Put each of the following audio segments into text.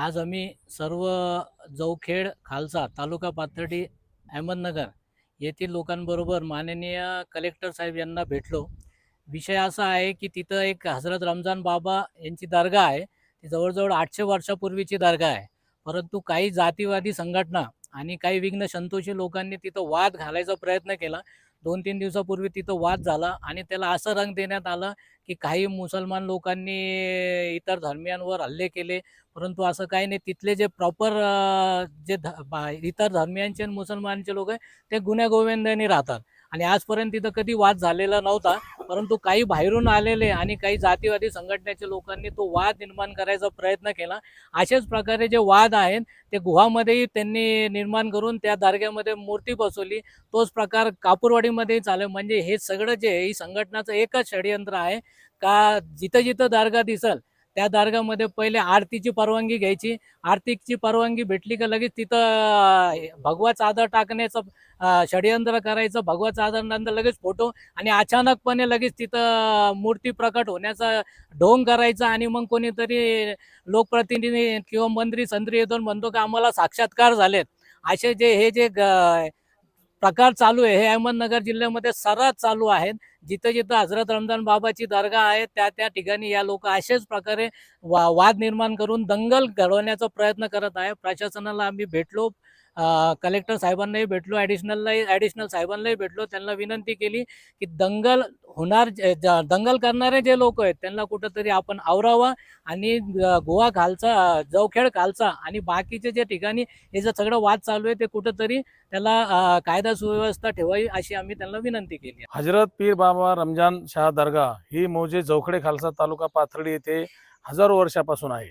आज आम्ही सर्व जवखेड खालसा तालुका पाथर्डी अहमदनगर येथील लोकांबरोबर माननीय कलेक्टर साहेब यांना भेटलो. विषय असा आहे की तिथं एक हजरत रमजान बाबा यांची दर्गा आहे. ती जवळजवळ आठशे वर्षापूर्वीची दर्गा आहे. परंतु काही जातीवादी संघटना आणि काही विघ्न संतोषी लोकांनी तिथं वाद घालायचा प्रयत्न केला. दोन तीन दिवसापूर्वी तिथं वाद झाला आणि त्याला असं रंग देण्यात आलं की काही मुसलमान लोकांनी इतर धर्मियांवर हल्ले केले. परंतु असं काही नाही. तिथले जे प्रॉपर जे ध इतर धर्मियांचे आणि मुसलमानचे लोक आहे ते गुन्ह्या गोविंदाने राहतात. आणि आजपर्यंत तिथं कधी वाद झालेला नव्हता परंतु काही बाहेरून आलेले आणि काही जातीवादी संघटनेच्या लोकांनी तो वाद निर्माण करायचा प्रयत्न केला. अशाच प्रकारे जे वाद आहेत ते गुहामध्येही त्यांनी निर्माण करून त्या दर्ग्यामध्ये मूर्ती बसवली. तोच प्रकार कापूरवाडीमध्येही चालेल म्हणजे हे सगळं जे ही संघटनाचं एकच षडयंत्र आहे. का जिथं जिथं दर्गा दिसल त्या दर्गामध्ये पहिले आरतीची परवानगी घ्यायची. आरतीची परवानगी भेटली का लगेच तिथं भगवा चादर टाकण्याचं षडयंत्र करायचं भगवा चादर नंतर लगेच फोटो आणि अचानकपणे लगेच तिथं मूर्ती प्रकट होण्याचा ढोंग करायचा आणि मग कोणीतरी लोकप्रतिनिधी किंवा मंत्री संत्री येतो म्हणतो की आम्हाला साक्षात्कार झालेत. असे जे हे जे ग- प्रकार चालू आहे. हे अहमदनगर जिल्ह्यामध्ये सर्रास चालू आहेत. जिथं जिथं हजरत रमजान बाबाची दर्गा आहे त्या त्या ठिकाणी या लोक अशाच प्रकारे वा वाद निर्माण करून दंगल घडवण्याचा प्रयत्न करत आहे. प्रशासनाला आम्ही भेटलो. कलेक्टर साहेबांनाही भेटलो ॲडिशनललाही ॲडिशनल साहेबांनाही भेटलो. त्यांना विनंती केली की दंगल होणार जे- दंगल करणारे जे लोक आहेत त्यांना कुठंतरी आपण आवरावा आणि गोवा खालचा जवखेड खालचा आणि बाकीचे जे ठिकाणी हे जे सगळं वाद चालू आहे ते कुठंतरी त्याला कायदा सुव्यवस्था ठेवावी अशी आम्ही त्यांना विनंती केली. हजरत पीर बाबा रमजान शाह दर्गा ही मोजे जवखडे खालसा तालुका पाथर्डी येथे हजारो वर्षापासून आहे.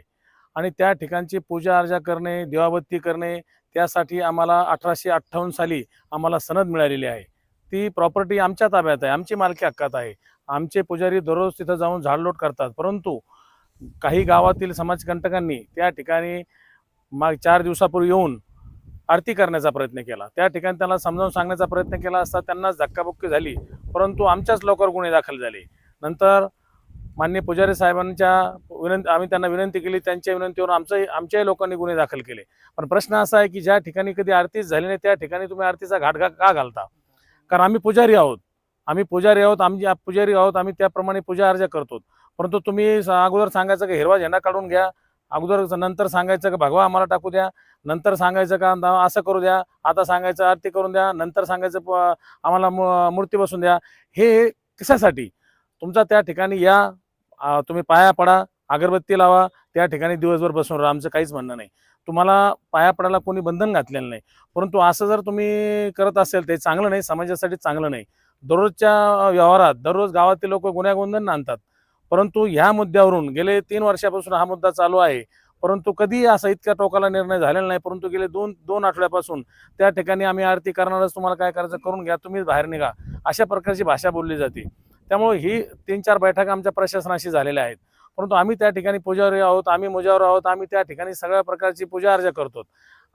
आणि त्या ठिकाणची पूजा अर्जा करणे दिवाबत्ती करणे त्यासाठी आम्हाला अठराशे अठ्ठावन्न साली आम्हाला सनद मिळालेली आहे. ती प्रॉपर्टी आमच्या ताब्यात आहे आमची मालकी हक्कात आहे. आमचे पुजारी दररोज तिथं जाऊन झाडलोट करतात. परंतु काही गावातील समाजकंटकांनी त्या ठिकाणी माग चार दिवसापूर्वी येऊन आरती करण्याचा प्रयत्न केला. त्या ठिकाणी त्यांना समजावून सांगण्याचा प्रयत्न केला असता त्यांना धक्काबुक्की झाली. परंतु आमच्याच लवकर गुन्हे दाखल झाले. नंतर मान्य पुजारी साहेबांच्या विनंती आम्ही त्यांना विनंती केली त्यांच्या विनंतीवर आमचं आमच्याही लोकांनी गुन्हे दाखल केले. पण प्रश्न असा आहे की ज्या ठिकाणी कधी आरतीच झाली नाही त्या ठिकाणी तुम्ही आरतीचा घाट घा का घालता? कारण आम्ही पुजारी आहोत. आम्ही पुजारी आहोत आम्ही पुजारी आहोत आम्ही त्याप्रमाणे पूजा अर्जा करतो. परंतु तुम्ही अगोदर सांगायचं का हिरवा झेंडा काढून घ्या. अगोदर नंतर सांगायचं का भगवा आम्हाला टाकू द्या. नंतर सांगायचं का असं करू द्या. आता सांगायचं आरती करून द्या. नंतर सांगायचं आम्हाला मूर्ती बसून द्या. हे कशासाठी? तुमचा त्या ठिकाणी या तुम्ही पाया पडा अगरबत्ती लावा त्या ठिकाणी दिवसभर बसून राहा. आमचं काहीच म्हणणं नाही. तुम्हाला पाया पडायला कोणी बंधन घातलेलं नाही. परंतु असं जर तुम्ही करत असेल ते चांगलं नाही समाजासाठी चांगलं नाही. दररोजच्या व्यवहारात दररोज गावातील लोक गुन्ह्यागोंधन आणतात परंतु ह्या मुद्द्यावरून गेले तीन वर्षापासून हा मुद्दा चालू आहे. परंतु कधी असा इतक्या टोकाला निर्णय झालेला नाही. परंतु गेले दोन दोन आठवड्यापासून त्या ठिकाणी आम्ही आरती करणारच तुम्हाला काय करायचं करून घ्या तुम्हीच बाहेर निघा. अशा प्रकारची भाषा बोलली जाते. त्यामुळे ही तीन चार बैठका आमच्या प्रशासनाशी झालेल्या आहेत. परंतु आम्ही त्या ठिकाणी पूजारी आहोत आम्ही मुजावर आहोत आम्ही त्या ठिकाणी सगळ्या प्रकारची पूजा अर्जा करतो.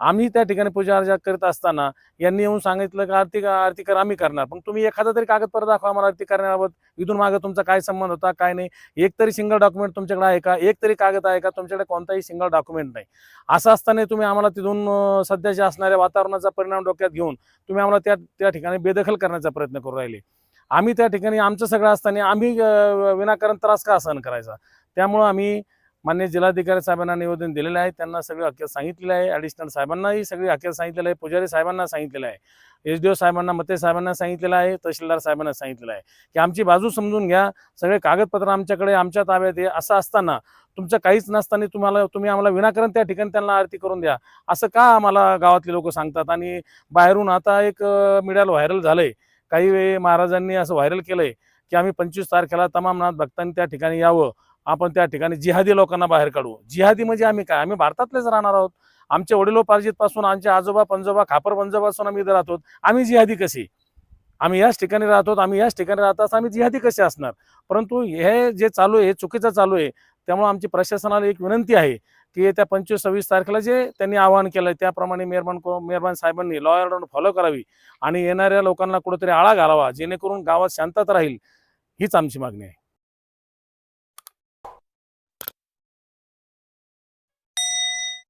आम्ही त्या ठिकाणी पूजा अर्जा करत असताना यांनी येऊन सांगितलं की आरती आरती कर आम्ही करणार. पण तुम्ही एखादा तरी कागदपत्र दाखवा आम्हाला आरती करण्याबाबत. इथून मागे तुमचा काय संबंध होता काय नाही. एक तरी सिंगल डॉक्युमेंट तुमच्याकडे आहे का? एक तरी कागद आहे का? तुमच्याकडे कोणताही सिंगल डॉक्युमेंट नाही. असं असताना तुम्ही आम्हाला तिथून सध्याच्या असणाऱ्या वातावरणाचा परिणाम डोक्यात घेऊन तुम्ही आम्हाला त्या त्या ठिकाणी बेदखल करण्याचा प्रयत्न करू राहिले. आम्ही त्या ठिकाणी आमचं सगळं असताना आम्ही विनाकारण त्रास का सहन करायचा? त्यामुळं आम्ही मान्य जिल्हाधिकारी साहेबांना निवेदन दिलेलं आहे. त्यांना सगळी हकीकत सांगितलेलं आहे. ॲडिशनल साहेबांनाही सगळी हकीकत सांगितलेलं आहे. पुजारी साहेबांना सांगितलेलं आहे. एस डी ओ साहेबांना मते साहेबांना सांगितलेलं आहे. तहसीलदार साहेबांना सांगितलेलं आहे. की आमची बाजू समजून घ्या. सगळे कागदपत्र आमच्याकडे आमच्या ताब्यात आहे. असं असताना तुमचं काहीच नसताना तुम्हाला तुम्ही आम्हाला विनाकारण त्या ठिकाणी त्यांना आरती करून द्या. असं का आम्हाला गावातले लोक सांगतात? आणि बाहेरून आता एक मीडियाला व्हायरल झालं आहे काही वेळी महाराजांनी असं व्हायरल केलंय की आम्ही पंचवीस तारखेला तमाम नाथ भक्तांनी त्या ठिकाणी यावं. आपण त्या ठिकाणी जिहादी लोकांना बाहेर काढू. जिहादी म्हणजे आम्ही काय? आम्ही भारतातलेच राहणार आहोत. आमच्या वडिलोपार्जित पासून आमचे आजोबा पंजोबा खापर पंजोबापासून आम्ही इथं राहतो. आम्ही जिहादी कशी? आम्ही याच ठिकाणी राहतो आम्ही याच ठिकाणी राहतो आम्ही जिहादी कसे असणार? परंतु हे जे चालू आहे हे चुकीचं चालू आहे त्यामुळे आमची प्रशासनाला एक विनंती आहे की येत्या पंचवीस सव्वीस तारखेला जे त्यांनी आवाहन केलं त्याप्रमाणे मेहरबान को- मेहरबान साहेबांनी लॉ ऑर्डर फॉलो करावी आणि येणाऱ्या लोकांना कुठेतरी आळा घालावा जेणेकरून गावात शांतता राहील हीच आमची मागणी आहे.